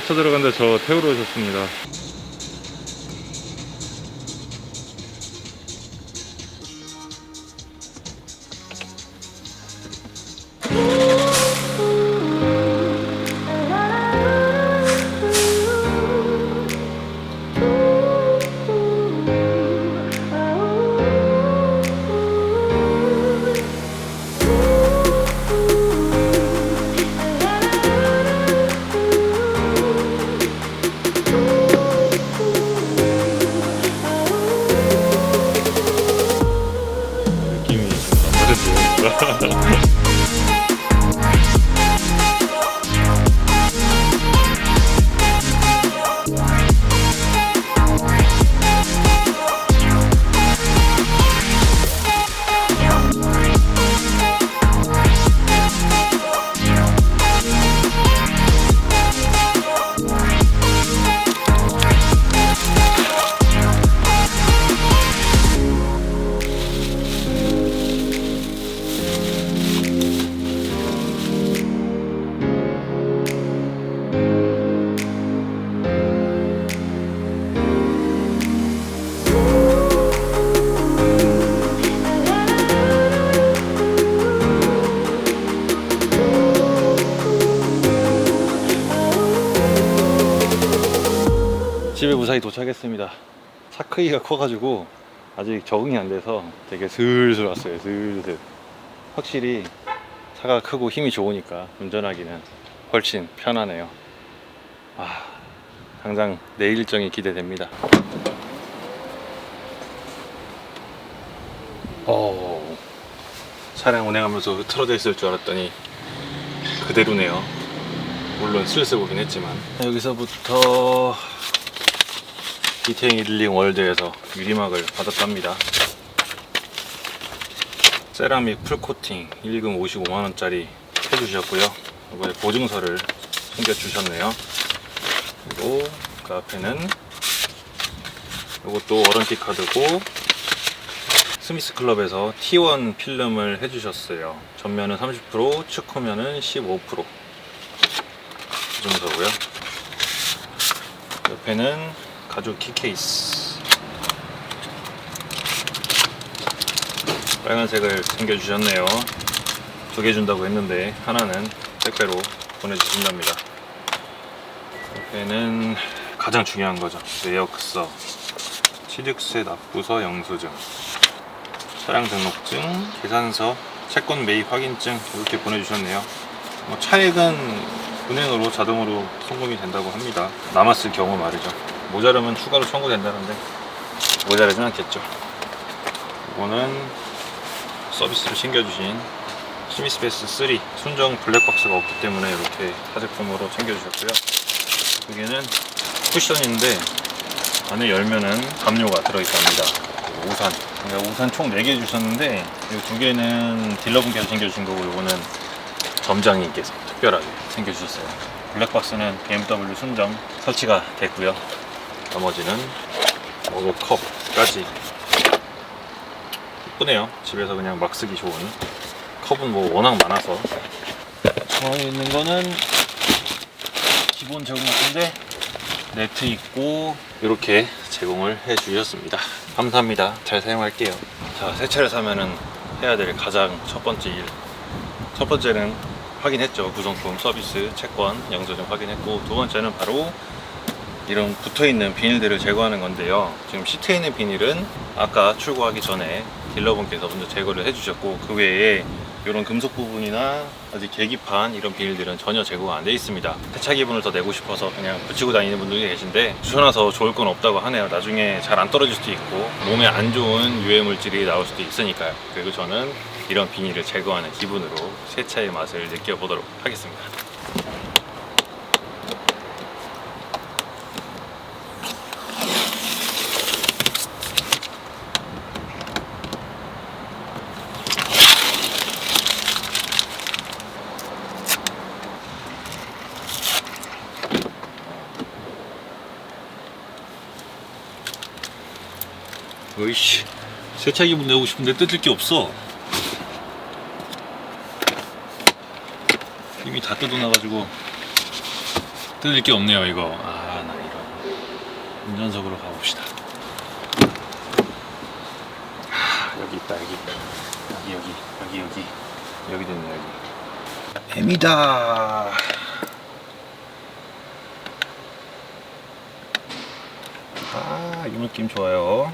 차차 들어간데 저 태우러 오셨습니다. Tchau. 집에 무사히 도착했습니다. 차 크기가 커가지고 아직 적응이 안 돼서 되게 슬슬 왔어요. 슬슬. 확실히 차가 크고 힘이 좋으니까 운전하기는 훨씬 편하네요. 아, 당장 내일 일정이 기대됩니다. 어, 차량 운행하면서 흐트러져 있을 줄 알았더니 그대로네요. 물론 슬슬 보긴 했지만 여기서부터 디테일 힐링 월드에서 유리막을 받았답니다. 세라믹 풀코팅 1금 55만원짜리 해주셨고요. 이번에 보증서를 챙겨주셨네요. 그리고 그 앞에는 이것도 워런티 카드고 스미스 클럽에서 T1 필름을 해주셨어요. 전면은 30%, 측후면은 15%. 보증서고요. 옆에는 가죽 키케이스. 빨간색을 챙겨주셨네요. 두 개 준다고 했는데 하나는 택배로 보내주신답니다. 옆에는 가장 중요한 거죠. 내역서 취득세 납부서 영수증 차량 등록증 계산서 채권 매입 확인증 이렇게 보내주셨네요. 뭐 차액은 은행으로 자동으로 송금이 된다고 합니다. 남았을 경우 말이죠 모자르면 추가로 청구된다는데 모자르진 않겠죠. 이거는 서비스로 챙겨주신 스미스베스 3 순정 블랙박스가 없기 때문에 이렇게 사제품으로 챙겨주셨고요. 여기는 쿠션인데 안에 열면은 담요가 들어있답니다. 우산. 우산 총 4개 주셨는데 이 두 개는 딜러분께서 챙겨주신 거고 이거는 점장님께서 특별하게 챙겨주셨어요. 블랙박스는 BMW 순정 설치가 됐고요. 나머지는 머그 컵까지. 이쁘네요. 집에서 그냥 막 쓰기 좋은. 컵은 뭐 워낙 많아서. 저에 있는 거는 기본 제공 같은데 네트 있고 이렇게 제공을 해 주셨습니다. 감사합니다. 잘 사용할게요. 자 새 차를 사면은 해야 될 가장 첫 번째 일. 첫 번째는 확인했죠. 구성품 서비스 채권 영수증 확인했고 두 번째는 바로 이런 붙어있는 비닐들을 제거하는 건데요. 지금 시트에 있는 비닐은 아까 출고하기 전에 딜러분께서 먼저 제거를 해주셨고 그 외에 이런 금속 부분이나 아직 계기판 이런 비닐들은 전혀 제거가 안 돼 있습니다. 세차 기분을 더 내고 싶어서 그냥 붙이고 다니는 분들이 계신데 붙여놔서 좋을 건 없다고 하네요. 나중에 잘 안 떨어질 수도 있고 몸에 안 좋은 유해 물질이 나올 수도 있으니까요. 그리고 저는 이런 비닐을 제거하는 기분으로 세차의 맛을 느껴보도록 하겠습니다 어이씨. 세차 기분 내고 싶은데 뜯을 게 없어. 이미 다 뜯어놔가지고 뜯을 게 없네요 이거. 아 나 이런 운전석으로 가봅시다. 아, 여기 있다 여기. 여기 여기 여기 여기. 여기도 있네 여기. M이다. 아이 느낌 좋아요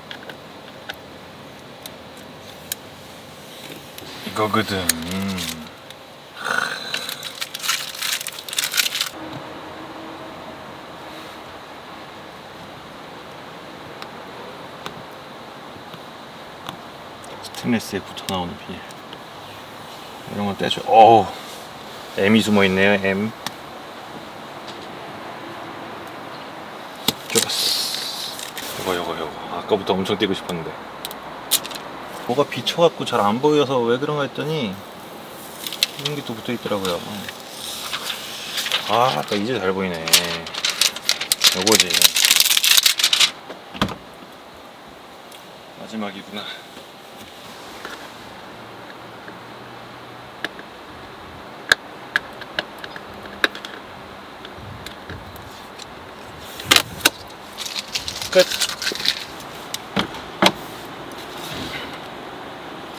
이거거든. 음. 스테인레스에 붙어 나오는 비닐. 이런 건 떼줘. 어우. M이 숨어 있네요 M. 좋았어. 이거 이거 이거. 아까부터 엄청 떼고 싶었는데 뭐가 비쳐갖고 잘 안 보여서 왜 그런가 했더니 이런 게 또 붙어 있더라고요. 아 아까 이제 잘 보이네. 요거지? 마지막이구나. 끝.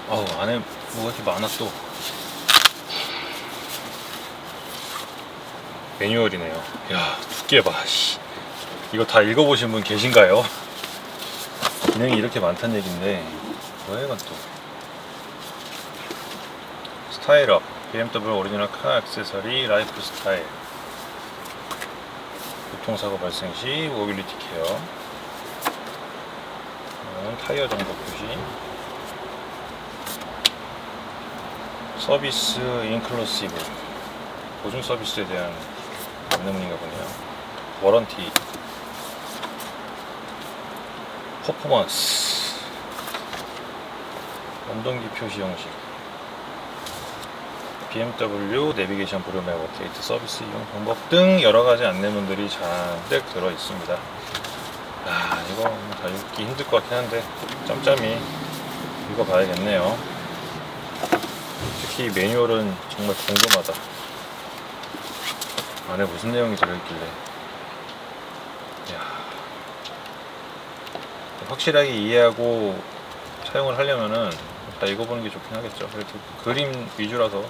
어우 안에 뭐가 이렇게 많아 또. 매뉴얼이네요. 야 두께 봐. 씨. 이거 다 읽어보신 분 계신가요? 기능이 이렇게 많다는 얘긴데 뭐야 이건 또. 스타일업 BMW 오리지널 카 액세서리 라이프 스타일 교통사고 발생 시 모빌리티 케어 음, 타이어 정보 표시 서비스 인클루시브 보증 서비스에 대한 안내문인가 보네요 워런티 퍼포먼스 원동기 표시 형식 BMW 내비게이션 브루맥 업데이트 서비스 이용 방법 등 여러 가지 안내문들이 잔뜩 들어 있습니다. 아, 이거 다 읽기 힘들 것 같긴 한데 짬짬이 읽어봐야겠네요. 특히 매뉴얼은 정말 궁금하다. 안에 무슨 내용이 들어있길래. 이야. 확실하게 이해하고 사용을 하려면은 다 읽어보는 게 좋긴 하겠죠. 그래도 그림 위주라서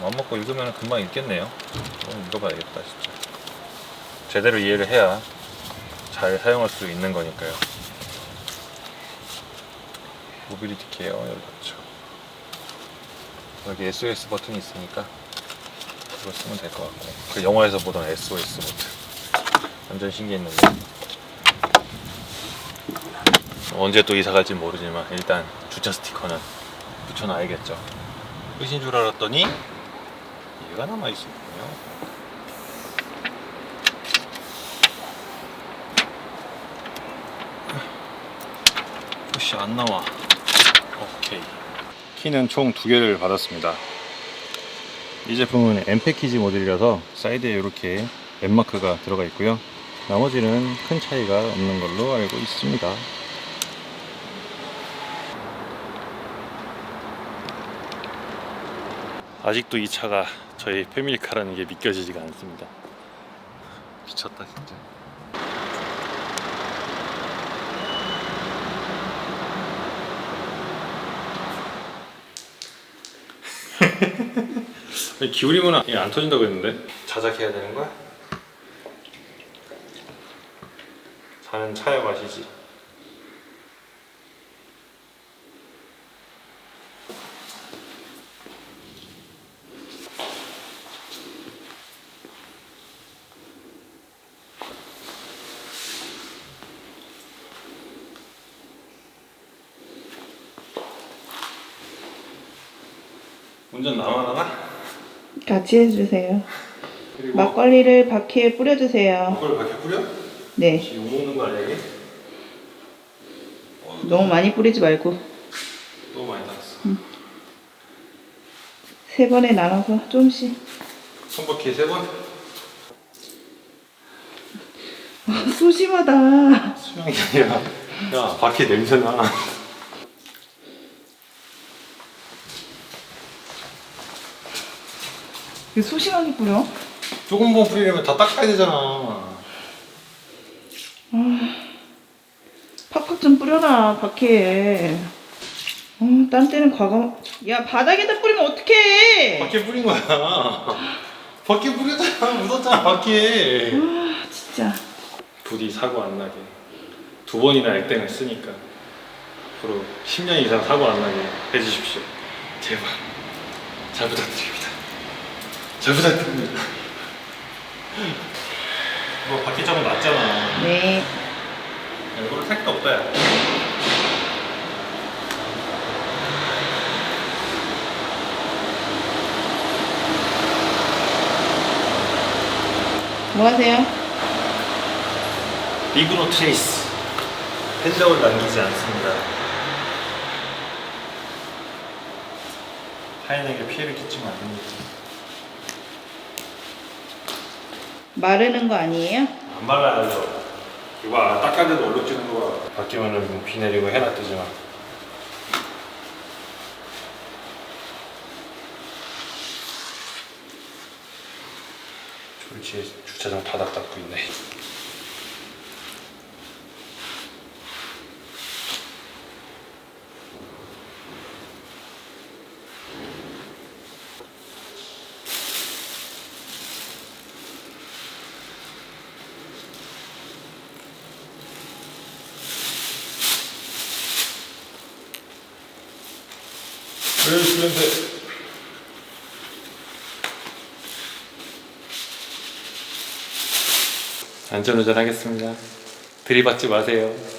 마음 먹고 읽으면 금방 읽겠네요. 좀 읽어봐야겠다 진짜. 제대로 이해를 해야 잘 사용할 수 있는 거니까요. 모빌리티 케어 열렸죠. 여기 SOS 버튼이 있으니까 그거 쓰면 될 것 같고 그 영화에서 보던 SOS 버튼 완전 신기했는데 언제 또 이사 갈지 모르지만 일단 주차 스티커는 붙여놔야겠죠. 끝인 줄 알았더니 얘가 남아 있었군요. 혹시 안 나와. 오케이. 키는 총 두 개를 받았습니다. 이 제품은 M 패키지 모델이라서 사이드에 이렇게 M 마크가 들어가 있고요. 나머지는 큰 차이가 없는 걸로 알고 있습니다. 아직도 이 차가 저희 패밀리카라는 게 믿겨지지가 않습니다. 미쳤다 진짜. 기울이면 안- 안 터진다고 했는데 자작해야 되는 거야? 자는 차의 맛이지. 운전 나만 하나? 같이 해주세요. 그리고 막걸리를 바퀴에 뿌려주세요. 그걸 밖에 뿌려? 네. 욕 먹는 거 아니야 이게? 어, 너무 많이 뿌리지 말고 너무 많이 나왔어. 세 번에 나눠서 조금씩. 손바퀴 세 번? 아, 소심하다. 수명이 아니라 야 바퀴 냄새나. 왜 소심하게 뿌려? 조금 번 뿌리려면 다 닦아야 되잖아. 팍팍 좀 뿌려라 바퀴에. 어, 딴 때는 과감. 야 바닥에다 뿌리면 어떡해? 바퀴에 뿌린 거야. 바퀴에 뿌렸잖아. 묻었잖아, 바퀴에. 아 진짜. 부디 사고 안 나게. 두 번이나 액땡을 쓰니까. 앞으로 10년 이상 사고 안 나게 해주십시오. 제발. 잘 부탁드립니다. 잘 부탁드립니다. 뭐 바퀴 자국 났잖아. 네. 야, 이거를 색도 없다, 야. 뭐 하세요? 리그노 트레이스. 흔적을 남기지 않습니다. 타인에게 피해를 끼치면 안 됩니다. 마르는 거 아니에요? 안 말라야죠. 이거 봐, 닦아내도 얼룩지는 거 봐. 바뀌면은 뭐비 내리고 해놨더지만. 졸지에 주차장 바닥 닦고 있네. 왜 그런데? 안전운전 하겠습니다. 들이받지 마세요.